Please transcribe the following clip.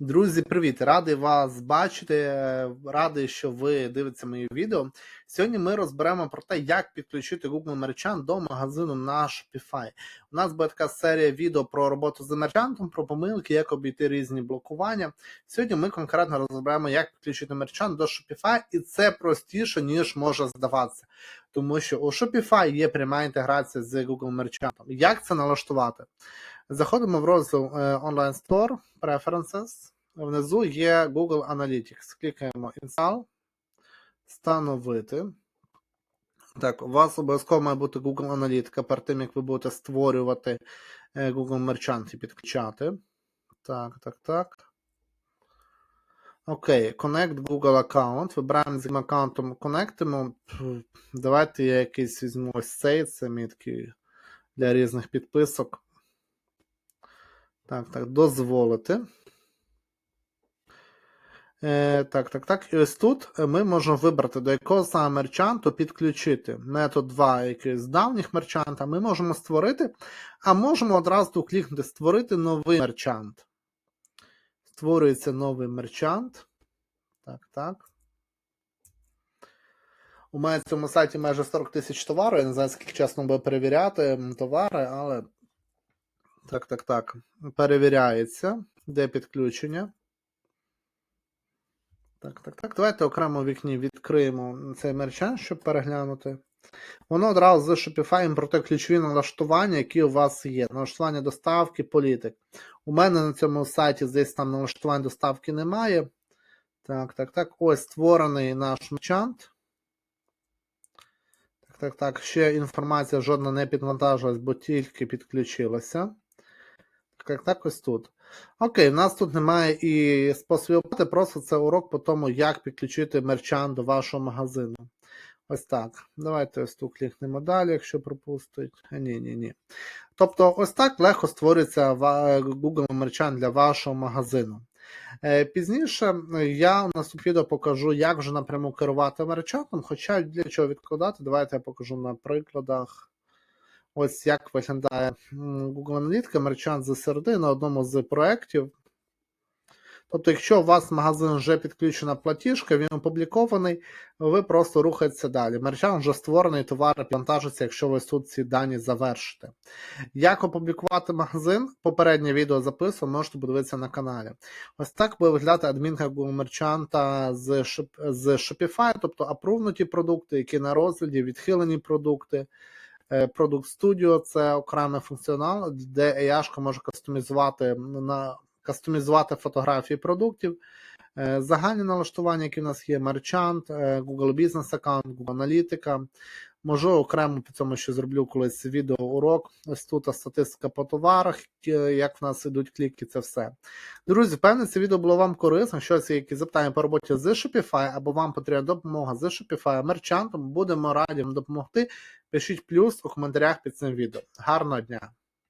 Друзі, привіт! Радий вас бачити. Радий, що ви дивитеся мої відео. Сьогодні ми розберемо про те, як підключити Google Merchant до магазину на Shopify. У нас буде така серія відео про роботу з мерчантом, про помилки, як обійти різні блокування. Сьогодні ми конкретно розберемо, як підключити мерчант до Shopify, і це простіше, ніж може здаватися. Тому що у Shopify є пряма інтеграція з Google Merchant. Як це налаштувати? Заходимо в розділ е, Online Store, Preferences. Внизу є Google Analytics. Клікаємо Install, встановити. Так, у вас обов'язково має бути Google Аналітика перед тим, як ви будете створювати е, Google Merchant і підключати. Так, так, так. Окей, Connect Google Account. Вибираємо з аккаунтом коннектимо. Давайте я якийсь візьму ось цей, це мій такий для різних підписок. Так, так, дозволити. Е, так, так, так. І ось тут ми можемо вибрати, до якого саме мерчанту підключити метод 2 якийсь з давніх мерчанта. Ми можемо створити, а можемо одразу клікнути Створити новий мерчант. Створюється новий мерчант. Так, так. У мене на цьому сайті майже 40 тисяч товару. Я не знаю, скільки чесно буде перевіряти товари, але. Так, так, так. Перевіряється. Де підключення? Так, так, так. Давайте окремо в вікні відкриємо цей мерчант, щоб переглянути. Воно одразу з Shopify імпортує ключові налаштування, які у вас є. Налаштування доставки, політик. У мене на цьому сайті десь там налаштувань доставки немає. Так, так, так. Ось створений наш мерчант. Так, так, так. Ще інформація жодна не підвантажилась, бо тільки підключилася. Так, так, ось тут. Окей, в нас тут немає і способів оплати, просто це урок по тому, як підключити мерчант до вашого магазину. Ось так. Давайте ось тут клікнемо далі, якщо пропустить. Ні, ні, ні. Тобто, ось так легко створюється Google мерчант для вашого магазину. Е, Пізніше е, я в наступному відео покажу, як вже напряму керувати мерчантом, хоча для чого відкладати, давайте я покажу на прикладах. Ось як виглядає Google Аналітика, мерчант з середи на одному з проєктів. Тобто, якщо у вас магазин вже підключена платіжка, він опублікований, ви просто рухаєтеся далі. Мерчант вже створений, товар вантажиться, якщо ви тут ці дані завершите. Як опублікувати магазин? Попереднє відео записую, можете подивитися на каналі. Ось так буде виглядати адмінка Google мерчанта з, з Shopify, тобто апрувнуті продукти, які на розгляді, відхилені продукти. Е, Product Studio це окремий функціонал, де AI може кастомізувати на кастомізувати фотографії продуктів. Е, Загальні налаштування, які в нас є, мерчант, е, Google Business аккаунт, Google Аналітика. Можливо, окремо по цьому ще зроблю колись відеоурок. Ось тут статистика по товарах, е, як в нас ідуть кліки, це все. Друзі, впевнений, це відео було вам корисно. Щось є якісь запитання по роботі з Shopify, або вам потрібна допомога з Shopify мерчантом, будемо раді вам допомогти. Пишіть плюс у коментарях під цим відео. Гарного дня!